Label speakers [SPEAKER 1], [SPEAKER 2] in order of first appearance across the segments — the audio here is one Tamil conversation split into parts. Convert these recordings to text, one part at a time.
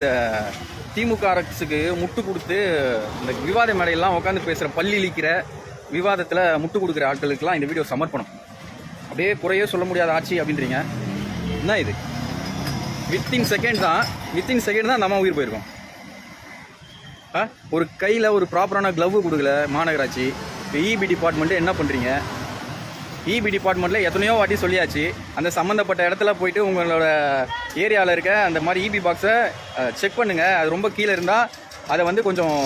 [SPEAKER 1] இந்த திமுக அரசுக்கு முட்டு கொடுத்து இந்த விவாத மேடையெல்லாம் உட்காந்து பேசுகிற பள்ளி இழிக்கிற விவாதத்தில் முட்டு கொடுக்குற ஆட்களுக்கெல்லாம் இந்த வீடியோ சமர்ப்பணம். அப்படியே குறையே சொல்ல முடியாத ஆட்சி அப்படின்றீங்க. என்ன இது? வித்தின் செகண்ட் தான் வித்தின் செகண்ட் தான் நம்ம உயிர் போயிருக்கோம். ஆ? ஒரு கையில் ஒரு ப்ராப்பரான க்ளவ் கொடுக்கல மாநகராட்சி. இபி டிபார்ட்மெண்ட்டு என்ன பண்ணுறீங்க இபி டிபார்ட்மெண்ட்டில் எத்தனையோ வாட்டி சொல்லியாச்சு. அந்த சம்மந்தப்பட்ட இடத்துல போயிட்டு உங்களோட ஏரியாவில் இருக்க அந்த மாதிரி இபி பாக்ஸை செக் பண்ணுங்கள் அது ரொம்ப கீழே இருந்தால் அதை வந்து கொஞ்சம்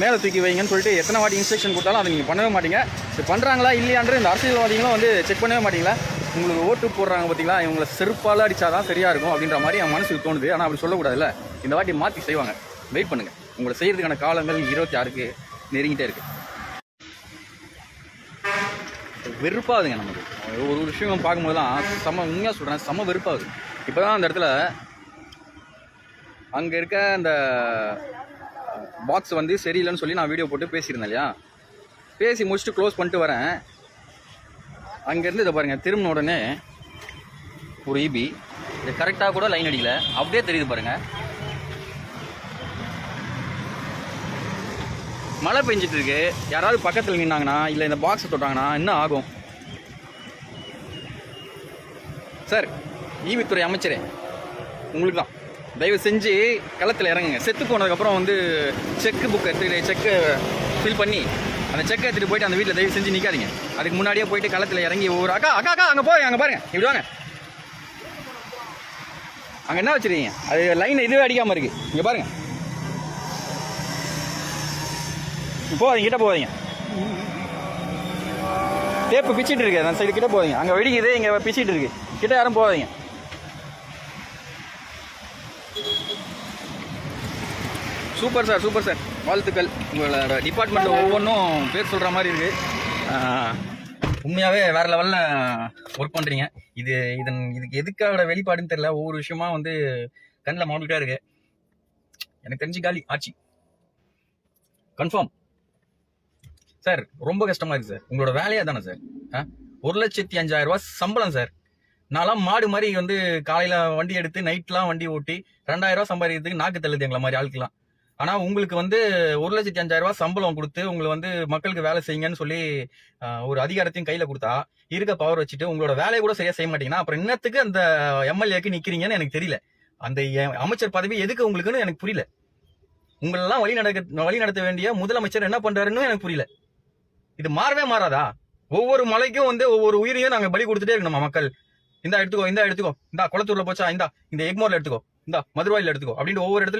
[SPEAKER 1] மேலே தூக்கி வைங்கன்னு சொல்லிட்டு எத்தனை வாட்டி இன்ஸ்ட்ரக்ஷன் கொடுத்தாலும் அதை நீங்கள் பண்ணவே மாட்டீங்க. இது பண்ணுறாங்களா இல்லையான்ற இந்த அரசியல்வாதிகளும் வந்து செக் பண்ணவே மாட்டீங்களா? உங்களுக்கு ஓட்டு போடுறாங்க பார்த்தீங்களா இவங்களை செருப்பால் அடிச்சாதான் சரியாக இருக்கும் அப்படின்ற மாதிரி என் மனசுக்கு தோணுது. ஆனால் அப்படி சொல்லக்கூடாதுல்ல. இந்த வாட்டி மாற்றி செய்வாங்க. வெயிட் பண்ணுங்கள் உங்களை செய்கிறதுக்கான காலங்கள் இருபத்தி ஆறுக்கு நெருங்கிட்டே இருக்குது வெறுப்பாகுதுங்க நமக்கு. ஒரு ஒரு விஷயம் பார்க்கும்போதெல்லாம் செம்ம உண்மையாக சொல்கிறேன் செம்ம வெறுப்பாகுது. இப்போ தான் அந்த இடத்துல அங்கே இருக்க அந்த பாக்ஸ் வந்து சரியில்லைன்னு சொல்லி நான் வீடியோ போட்டு பேசியிருந்தேன் இல்லையா? பேசி முடிச்சுட்டு க்ளோஸ் பண்ணிட்டு வரேன். அங்கேருந்து இதை பாருங்கள் திரும்பின உடனே ஒரு இபி இது கரெக்டாக கூட லைன் அடிக்கல. அப்படியே தெரியுது பாருங்கள் மழை பெஞ்சிட்டு இருக்கு யாராவது பக்கத்தில் நின்னாங்கன்னா இல்லை இந்த பாக்ஸை தொட்டாங்கன்னா என்ன ஆகும்? சார் ஈவித்துறை அமைச்சரே உங்களுக்கு தான் தயவு செஞ்சு களத்தில் இறங்குங்க. செத்து போனதுக்கப்புறம் வந்து செக்கு புக் எடுத்துக்கிட்டு செக்கு ஃபில் பண்ணி அந்த செக்கை எடுத்துகிட்டு போயிட்டு அந்த வீட்டில் தயவு செஞ்சு நிற்காதீங்க அதுக்கு முன்னாடியே போயிட்டு களத்தில் இறங்கி ஒவ்வொரு அக்கா அக்கா அக்கா அங்கே போய் அங்கே பாருங்க. இப்படி வாங்க. அங்கே என்ன வச்சுருக்கீங்க? அது லைன் இதுவே அடிக்காமல் இருக்குது இங்கே பாருங்கள் போகாதீங்க கிட்ட போகாதீங்க. டேப்பு பிச்சிட்டு இருக்கு அந்த சைடு கிட்ட போகாதீங்க. அங்கே வெடிக்குது இங்கே பிச்சிட்டு இருக்கு. கிட்ட யாரும் போகாதீங்க. Super sir super sir. வாழ்த்துக்கள். உங்களோட டிபார்ட்மெண்ட்டில் ஒவ்வொன்றும் பேர் சொல்கிற மாதிரி இருக்குது உண்மையாகவே வேறு லெவலில் ஒர்க் பண்ணுறீங்க இது இதன் இதுக்கு எதுக்காக வெளிப்பாடுன்னு தெரில ஒவ்வொரு விஷயமா வந்து கண்ணில் மாட்டிக்கிட்டே இருக்கு. எனக்கு தெரிஞ்சு காலி ஆட்சி கன்ஃபார்ம் சார் ரொம்ப கஷ்டமா இருக்கு சார். உங்களோட வேலையா தானே சார்? ஆ? ஒரு லட்சத்தி அஞ்சாயிரம் ரூபாய் சம்பளம் சார். நான்லாம் மாடு மாதிரி வந்து காலையில வண்டி எடுத்து நைட்லாம் வண்டி ஓட்டி ரெண்டாயிரம் ரூபாய் சம்பாதிக்கிறதுக்கு நாக்கு தள்ளுது எங்களை மாதிரி ஆளுக்கெல்லாம். ஆனா உங்களுக்கு வந்து ஒரு லட்சத்தி அஞ்சாயிரம் ரூபாய் சம்பளம் கொடுத்து உங்களை வந்து மக்களுக்கு வேலை செய்யுங்கன்னு சொல்லி ஒரு அதிகாரத்தையும் கையில கொடுத்தா இருக்க பவர் வச்சுட்டு உங்களோட வேலையை கூட சரியா செய்ய மாட்டீங்கன்னா அப்புறம் என்னத்துக்கு அந்த எம்எல்ஏக்கு நிக்கிறீங்கன்னு எனக்கு தெரியல. அந்த அமைச்சர் பதவி எதுக்கு உங்களுக்குன்னு எனக்கு புரியல. உங்களெல்லாம் வழி நடக்க வழி நடத்த வேண்டிய முதலமைச்சர் என்ன பண்றாருன்னு எனக்கு புரியல. இது மாறவே மாறாதா? ஒவ்வொரு மலைக்கும் வந்து ஒவ்வொரு உயிரையும் நாங்க பலி கொடுத்துட்டே இருக்கணும் மக்கள்? இந்தா எடுத்துக்கோ இந்தா எடுத்துக்கோ. இந்தா குளத்தூர்ல போச்சா இந்தா இந்த எக்மோர்ல எடுத்துக்கோ. இந்தா மதுரவாயில் எடுத்துக்கோ. அப்படின்னு ஒவ்வொரு இடத்துல